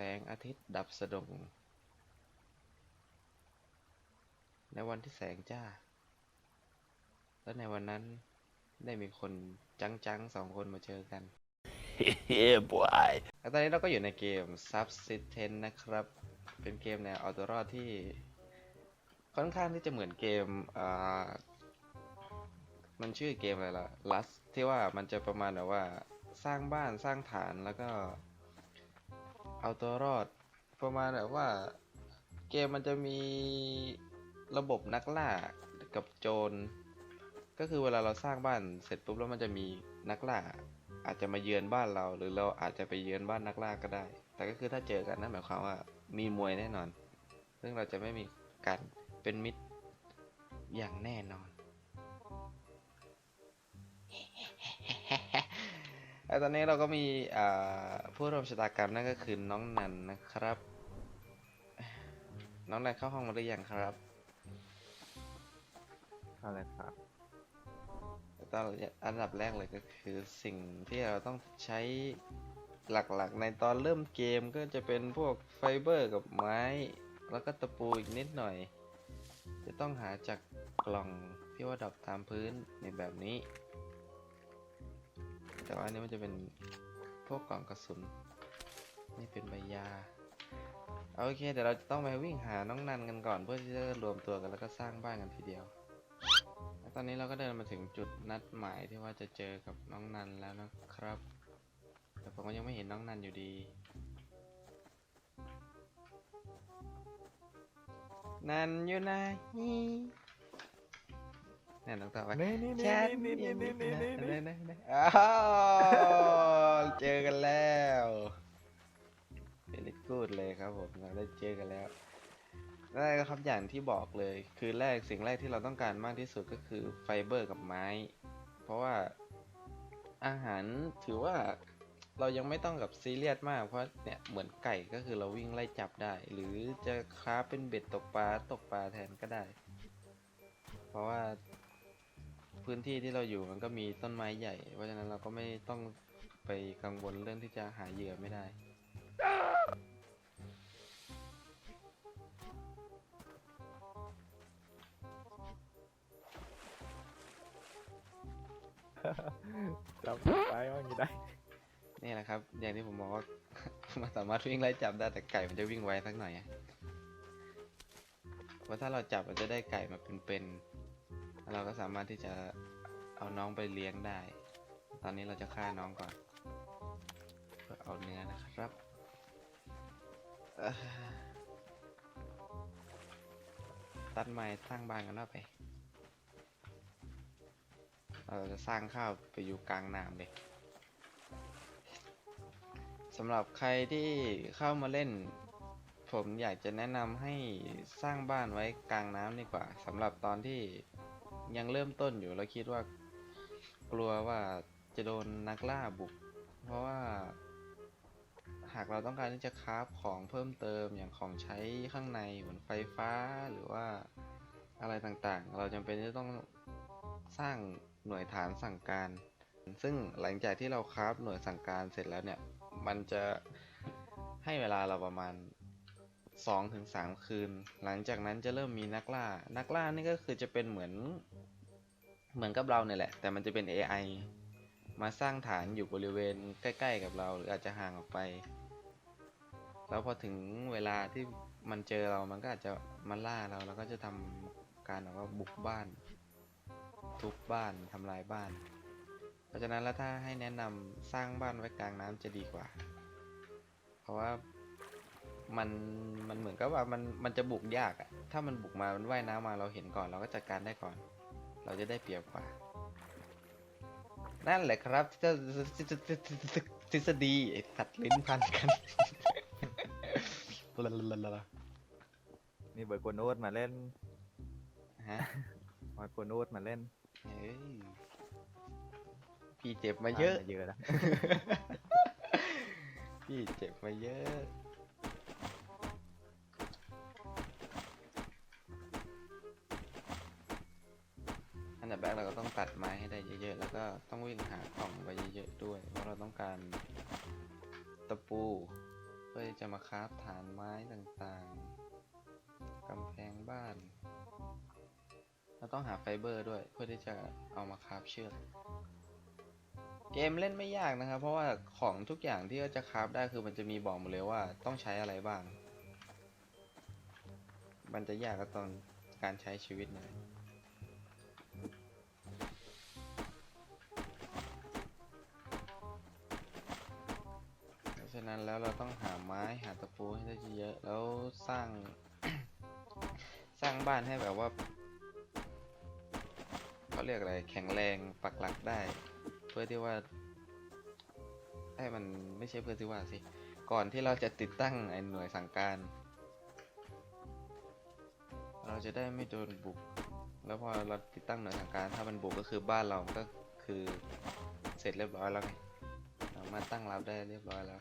แสงอาทิตย์ดับสะดง ในวันที่แสงจ้า และในวันนั้นได้มีคนจังๆสองคนมาเจอกัน yeah, boy. แล้วตอนนี้เราก็อยู่ในเกม Subsistence นะครับ เป็นเกมแนวเอาตัวรอดที่ ค่อนข้างที่จะเหมือนเกมอ่ามันชื่อเกมอะไรล่ะ Lust ที่ว่ามันจะประมาณแบบว่าสร้างบ้านสร้างฐานแล้วก็ เอาตัวรอด ประมาณแบบว่า เกมมันจะมีระบบนักล่ากับโจร ก็คือเวลาเราสร้างบ้านเสร็จปุ๊บแล้วมันจะมีนักล่า อาจจะมาเยือนบ้านเรา หรือเราอาจจะไปเยือนบ้านนักล่าก็ได้ แต่ก็คือถ้าเจอกันนั่นหมายความว่ามีมวยแน่นอน ซึ่งเราจะไม่มีการเป็นมิตรอย่างแน่นอน แล้วตอนนี้เราก็มีอ่าผู้ร่วมชะตากรรมนั่นก็คือน้องนันนะครับ น้องนันเข้าห้องมาหรือยังครับอะไรครับตอนอันดับแรกเลยก็คือสิ่งที่เราต้องใช้หลักๆ ในตอนเริ่มเกมก็จะเป็นพวกไฟเบอร์กับไม้ แล้วก็ตะปูอีกนิดหน่อย จะต้องหาจากกล่องที่ว่าดรอปตามพื้นในแบบนี้ แต่ว่าอันนี้มันจะเป็นพวกกล่องกระสุน นี่เป็นใบยาโอเคเดี๋ยวเราจะต้องไปวิ่งหาน้องนันกันก่อนเพื่อที่จะรวมตัวกันแล้วก็สร้างบ้านกันทีเดียวตอนนี้เราก็เดินมาถึงจุดนัดหมายที่ว่าจะเจอกับน้องนันแล้วนะครับ แต่ผมก็ยังไม่เห็นน้องนันอยู่ดี นันอยู่ไหน นี่ยน้องต่อไปนี่นี่ฉันี่นนี่นี่นี่นี่นี่ไหนไหนอ้าวเจอกันแล้วเป็นกูดเลยครับผมเราได้เจอกันแล้วนั่นแหละครับอย่างที่บอกเลย คือแรกสิ่งแรกที่เราต้องการมากที่สุดก็คือไฟเบอร์กับไม้ เพราะว่าอาหารถือว่าเรายังไม่ต้องกับซีเรียสมากเพราะเนี่ยเหมือนไก่ก็คือเราวิ่งไล่จับได้ หรือจะคราฟเป็นเบ็ดตกปลาตกปลาแทนก็ได้ เพราะว่า พื้นที่ที่เราอยู่มันก็มีต้นไม้ใหญ่ เพราะฉะนั้นเราก็ไม่ต้องไปกังวลเรื่องที่จะหาเหยื่อไม่ได้ จับไปว่าอย่างนี้ได้นี่แหละครับ อย่างที่ผมบอกว่า มันสามารถวิ่งไล่จับได้แต่ไก่มันจะวิ่งไวสักหน่อยอะเพราะถ้าเราจับเราจะได้ไก่มาเป็นๆ แล้วเราก็สามารถที่จะเอาน้องไปเลี้ยงได้ ตอนนี้เราจะฆ่าน้องก่อนเพื่อเอาเนื้อนะครับตัดไม้สร้างบ้านกันแล้วไป เราจะสร้างข้าวไปอยู่กลางน้ำเลยสำหรับใครที่เข้ามาเล่น ผมอยากจะแนะนำให้สร้างบ้านไว้กลางน้ำดีกว่าสำหรับตอนที่ ยังเริ่มต้นอยู่แล้วคิดว่ากลัวว่าจะโดนนักล่าบุก เพราะว่า หากเราต้องการที่จะคราฟของเพิ่มเติมอย่างของใช้ข้างในเหมือนไฟฟ้าหรือว่าอะไรต่างๆ เราจำเป็นที่จะต้องสร้างหน่วยฐานสั่งการ ซึ่งหลังจากที่เราคราฟหน่วยสั่งการเสร็จแล้วเนี่ย มันจะให้เวลาเราประมาณ2-3 คืน หลังจากนั้นจะเริ่มมีนักล่า นักล่านี่ก็คือจะเป็นเหมือน เหมือนกับเราเนี่ยแหละ แต่มันจะเป็น AI มาสร้างฐานอยู่บริเวณใกล้ ๆ กับเรา หรืออาจจะห่างออกไป แล้วพอถึงเวลาที่มันเจอเรามันก็อาจจะมาล่าเราแล้วก็จะทำการแบบว่าบุกบ้าน ทุบบ้านทำลายบ้าน เพราะฉะนั้นแล้วถ้าให้แนะนำสร้างบ้านไว้กลางน้ำจะดีกว่า เพราะว่ามันมันเหมือนกับว่ามันมันจะบุกยากอะถ้ามันบุกมามันว่ายน้ำมาเราเห็นก่อนเราก็จัดการได้ก่อน เราจะได้เปรียบกว่า นั่นแหละครับทฤทฤษฎีไอ้สัตว์ลิ้นพันกันนี่เบิร์ดโกโนดมาเล่นฮะมอยโกโนดมาเล่นเฮ้ยพี่เจ็บมาเยอะผ่นเยอะแล้วพี่เจ็บมาเยอะ นดับแรกเราก็ต้องตัดไม้ให้ได้เยอะๆ แล้วก็ต้องวิ่งหากล่องไปเยอะๆด้วย เพราะเราต้องการตะปูเพื่อจะมาคราฟฐานไม้ต่างๆ กำแพงบ้าน เราต้องหาไฟเบอร์ด้วยเพื่อที่จะเอามาคราฟเชือก เกมเล่นไม่ยากนะครับ เพราะว่าของทุกอย่างที่จะคราฟได้คือมันจะมีบอกมดเลยว่าต้องใช้อะไรบ้าง มันจะยากก็ตอนการใช้ชีวิตน่ยเพราะ นั้นแล้วเราต้องหาไม้หาตะปูให้ได้เยอะๆแล้วสร้าง สร้างบ้านให้แบบว่าเขาเรียกอะไรแข็งแรงปักหลักได้ เพื่อที่ว่า ให้มันไม่ใช่เพื่อที่ว่าสิ ก่อนที่เราจะติดตั้งไอ้หน่วยสั่งการ เราจะได้ไม่โดนบุก แล้วพอเราติดตั้งหน่วยสั่งการ ถ้ามันบุกก็คือบ้านเราก็คือเสร็จเรียบร้อยแล้วไงสามารถตั้งรับได้เรียบร้อยแล้ว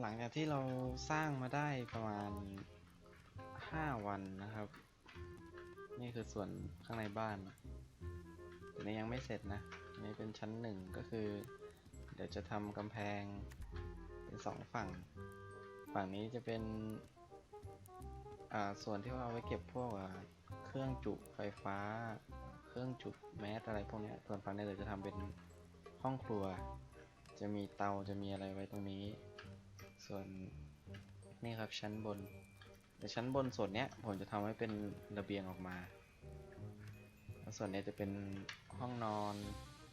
หลังจากที่เราสร้างมาได้ประมาณ 5 วันนะครับ นี่คือส่วนข้างในบ้านแต่นี่ยังไม่เสร็จนะนี่เป็นชั้นหนึ่งก็คือ เดี๋ยวจะทำกำแพงเป็นสองฝั่ง ฝั่งนี้จะเป็นอ่าส่วนที่ว่าเอาไว้เก็บพวกเครื่องจุไฟฟ้า เครื่องจุแมสอะไรพวกนี้ส่วนฝั่งนี้เดี๋ยวจะทำเป็นห้องครัว จะมีเตาจะมีอะไรไว้ตรงนี้ ส่วนนี่ครับชั้นบน แต่ชั้นบนส่วนเนี้ยผมจะทำให้เป็นระเบียงออกมาส่วนเนี้ยจะเป็นห้องนอน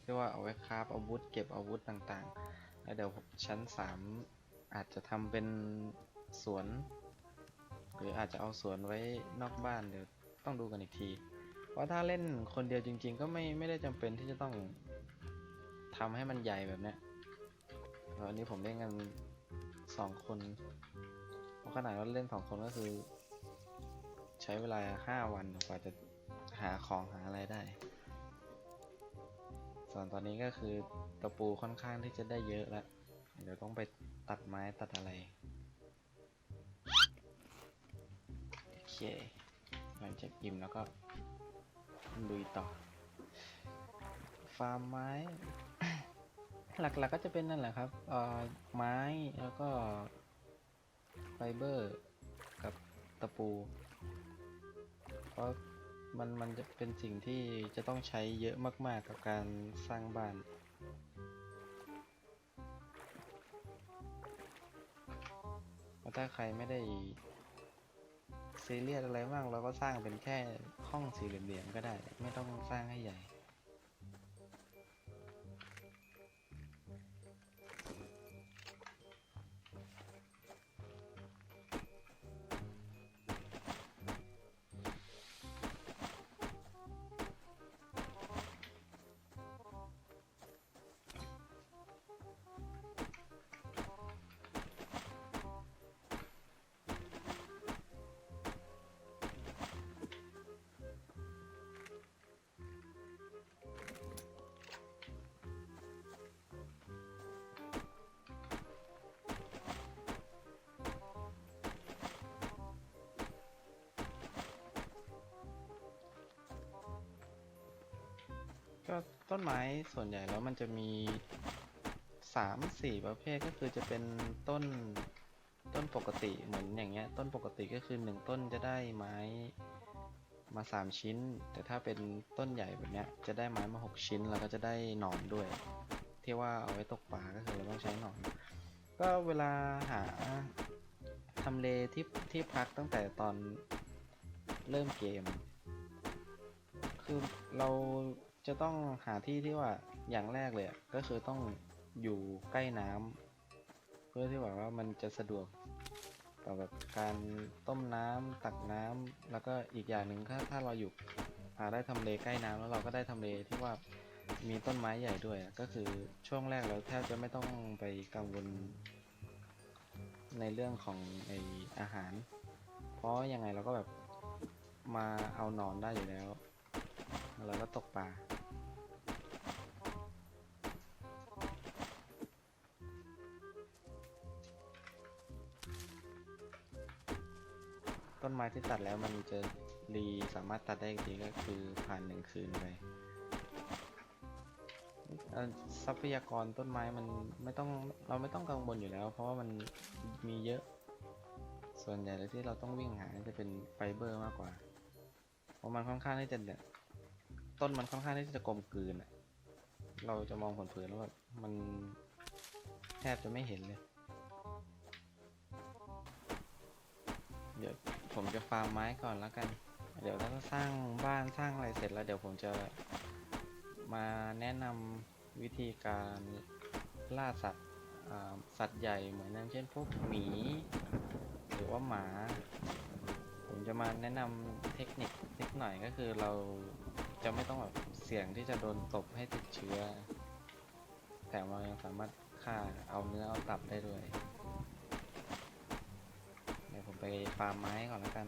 ที่ว่าเอาไว้คราฟอาวุธเก็บอาวุธต่างๆ แล้วเดี๋ยวชั้นสามอาจจะทำเป็นสวน หรืออาจจะเอาสวนไว้นอกบ้านเดี๋ยวต้องดูกันอีกที เพราะถ้าเล่นคนเดียวจริง ๆ ก็ไม่ไม่ได้จำเป็นที่จะต้องทำให้มันใหญ่แบบเนี้ยแล้วอันนี้ผมเล่นกัน สองคนเพราะขนาดว่าเล่นสองคนก็คือ ใช้เวลาห้าวันกว่าจะหาของหาอะไรได้ ส่วนตอนนี้ก็คือตะปูค่อนข้างที่จะได้เยอะแล้ว เดี๋ยวต้องไปตัดไม้ตัดอะไร โอเคหลังจากอิ่มแล้วก็ลุยต่อ ฟาร์มไม้ หลักๆก็จะเป็นนั่นแหละครับเอ่อไม้แล้วก็ไฟเบอร์กับตะปู เพราะมันมันจะเป็นสิ่งที่จะต้องใช้เยอะมากๆกับการสร้างบ้านาถ้าใครไม่ได้ซีเรียสอะไรมากเราก็สร้างเป็นแค่ห้องสี่เหลี่ยมๆก็ได้ ไม่ต้องสร้างให้ใหญ่ ก็ต้นไม้ส่วนใหญ่แล้วมันจะมีสามสี่ประเภทก็คือจะเป็นต้นต้นปกติเหมือนอย่างเงี้ย ต้นปกติก็คือหนึ่งต้นจะได้ไม้มาสามชิ้น แต่ถ้าเป็นต้นใหญ่แบบเนี้ยจะได้ไม้มาหกชิ้นแล้วก็จะได้หนอนด้วย ที่ว่าเอาไว้ตกปลาก็คือเราต้องใช้หนอน ก็เวลาหาทำเลที่ที่พักตั้งแต่ตอนเริ่มเกม คือเรา จะต้องหาที่ที่ว่าอย่างแรกเลยก็คือต้องอยู่ใกล้น้ำเพื่อที่แบบว่ามันจะสะดวกต่อแบบการต้มน้ำตักน้ำแล้วก็อีกอย่างหนึ่งถ้าถ้าเราอยู่หาได้ทำเลใกล้น้ำแล้วเราก็ได้ทำเลที่ว่ามีต้นไม้ใหญ่ด้วยก็คือช่วงแรกเราแทบจะไม่ต้องไปกังวลในเรื่องของไออาหาร เพราะยังไงเราก็แบบมาเอาหนอนได้อยู่แล้วแล้วก็ตกปลา ต้นไม้ที่ตัดแล้วมันจะรีสามารถตัดได้อีกทีก็คือผ่านหนึ่งคืนไปทรัพยากรต้นไม้มันไม่ต้องเราไม่ต้องกังวลอยู่แล้ว เพราะว่ามันมีเยอะ ส่วนใหญ่แล้วที่เราต้องวิ่งหาจะเป็นไฟเบอร์มากกว่า เพราะมันค่อนข้างที่จะต้นมันค่อนข้างที่จะกลมกลืนอะเราจะมองเผินแล้วแบบมันแทบจะไม่เห็นเลยเดี๋ยว ผมจะฟาร์มไม้ก่อนแล้วกัน เดี๋ยวถ้าสร้างบ้านสร้างอะไรเสร็จแล้วเดี๋ยวผมจะมาแนะนำวิธีการล่าสัตว์สัตว์ใหญ่เหมือนอย่างเช่นพวกหมี หรือว่าหมา ผมจะมาแนะนำเทคนิคนิดหน่อยก็คือเราจะไม่ต้องแบบเสี่ยงที่จะโดนตบให้ติดเชื้อ แต่เรายังสามารถฆ่าเอาเนื้อเอาตับได้ด้วยเดี๋ย ไปฟาร์มไม้ก่อนแล้วกัน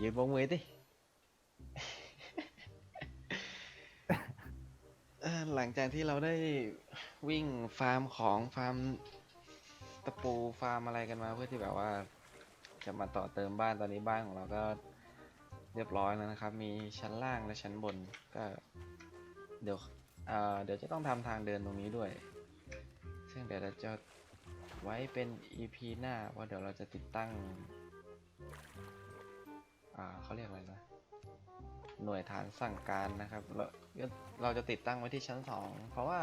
ยืนบงมือดิหลังจากที่เราได้วิ่งฟาร์มของฟาร์มตะปูฟาร์มอะไรกันมาเพื่อที่แบบว่า จะมาต่อเติมบ้านตอนนี้บ้านของเราก็เรียบร้อยแล้วนะครับ มีชั้นล่างและชั้นบนก็เดี๋ยวเเดี๋ยวจะต้องทำทางเดินตรงนี้ด้วย ซึ่งเดี๋ยวเราจะไว้เป็น EP หน้าว่าเดี๋ยวเราจะติดตั้ง อ่าเขาเรียกอะไรนะ หน่วยฐานสั่งการนะครับเราเราจะติดตั้งไว้ที่ชั้นสองเพราะว่า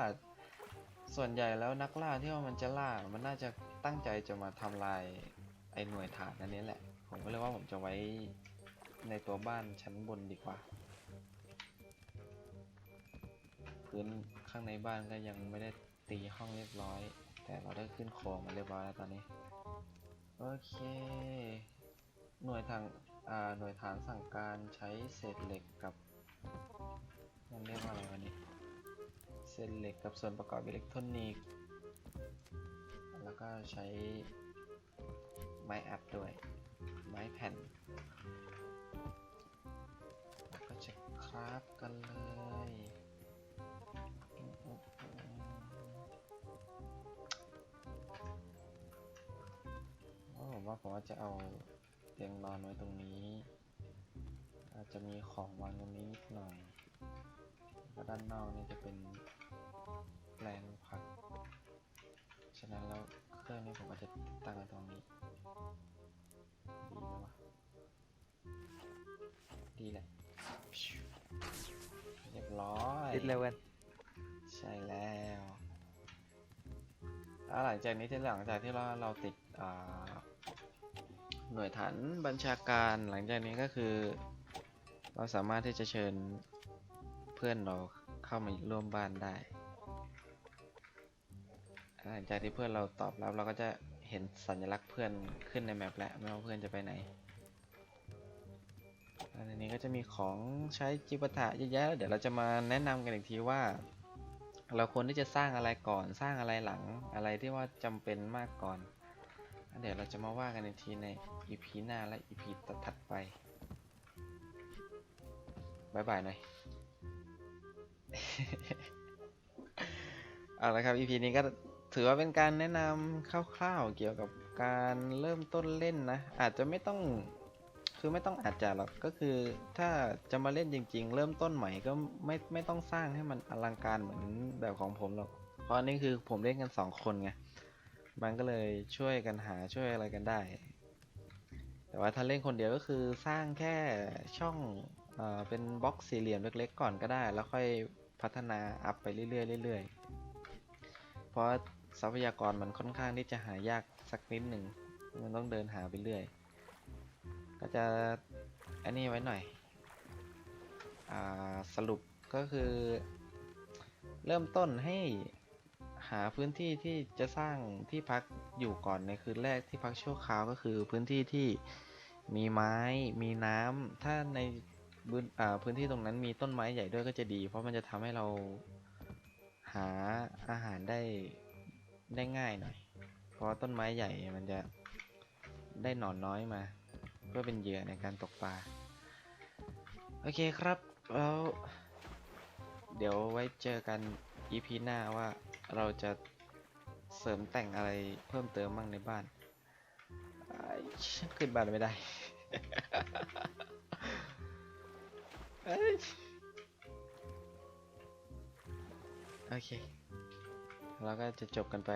ส่วนใหญ่แล้วนักล่าที่ว่ามันจะล่า มันน่าจะตั้งใจจะมาทำลายไอหน่วยฐานอันนี้แหละ ผมก็เลยว่าผมจะไว้ในตัวบ้านชั้นบนดีกว่า พื้นข้างในบ้านก็ยังไม่ได้ตีห้องเรียบร้อย แต่เราได้ขึ้นโครงมาเรียบร้อยแล้วตอนนี้ โอเค หน่วยทาง หน่วยฐานสั่งการใช้เศษเหล็กกับมันเรียกว่าอะไรวะนี่เศษเหล็กกับส่วนประกอบอิเล็กทรอนิกส์แล้วก็ใช้ไม้อัดด้วย ไม้แผ่นก็จะคราฟกันเลยโอ้ผมว่าผมว่าจะเอา เตียงนอนไว้ตรงนี้ อาจจะมีของวางตรงนี้นิดหน่อยแล้วด้านนอกนี่จะเป็นแปลงผัก ฉะนั้นแล้วเครื่องนี้ผมก็จะติดตั้งไว้ตรงนี้ ดีไหมวะ ดีแหละ เรียบร้อยติดเลยเว้นใช่แล้วแล้วหลังจากนี้ที่หลังจากที่เราเราติดอ่า หน่วยฐานบัญชาการหลังจากนี้ก็คือ เราสามารถที่จะเชิญเพื่อนเราเข้ามาร่วมบ้านได้ หลังจากที่เพื่อนเราตอบรับเราก็จะเห็นสัญลักษณ์เพื่อนขึ้นในแมปแล้วไม่ว่าเพื่อนจะไปไหนแล้วในนี้ก็จะมีของใช้จิปาถะเยอะแยะเดี๋ยวเราจะมาแนะนำกันอีกทีว่า เราควรที่จะสร้างอะไรก่อนสร้างอะไรหลังอะไรที่ว่าจำเป็นมากก่อน เดี๋ยวเราจะมาว่ากันอีกทีใน EP หน้าและ EP ถัดไปบายบายหน่อย เอาละครับ EP นี้ก็ถือว่าเป็นการแนะนำคร่าวๆเกี่ยวกับการเริ่มต้นเล่นนะ อาจจะไม่ต้องคือไม่ต้องอาจจะหรอกก็คือถ้าจะมาเล่นจริง ๆ เริ่มต้นใหม่ก็ไม่ไม่ต้องสร้างให้มันอลังการเหมือนแบบของผมหรอกเพราะนนี้คือผมเล่นกันสองคนไง มันก็เลยช่วยกันหาช่วยอะไรกันได้ แต่ว่าถ้าเล่นคนเดียวก็คือสร้างแค่ช่องเอเป็นบล็อกสี่เหลี่ยมเล็กๆ ก่อนก็ได้ แล้วค่อยพัฒนาอัพไปเรื่อยๆเรื่อยๆ เพราะทรัพยากรมันค่อนข้างที่จะหายากสักนิดหนึ่ง มันต้องเดินหาไปเรื่อย ก็จะอันนี้ไว้หน่อยอสรุปก็คือ เริ่มต้นให้าพื้นที่ที่จะสร้างที่พักอยู่ก่อนในคืนแรกที่พักชั่วคราวก็คือพื้นที่ที่มีไม้มีน้ำถ้าในพื้นที่ตรงนั้นมีต้นไม้ใหญ่ด้วยก็จะดี เพราะมันจะทำให้เราหาอาหารได้ได้ง่ายหน่อย เพราะต้นไม้ใหญ่มันจะได้หนอนน้อยมา เพื่อเป็นเหยื่อในการตกปลา โอเคครับแล้วเดี๋ยวไว้เจอกัน EP หน้าว่า เราจะเสริมแต่งอะไรเพิ่มเติมบ้างในบ้านขึ้นบ้านไม่ได้โอเค เราก็จะจบกันไป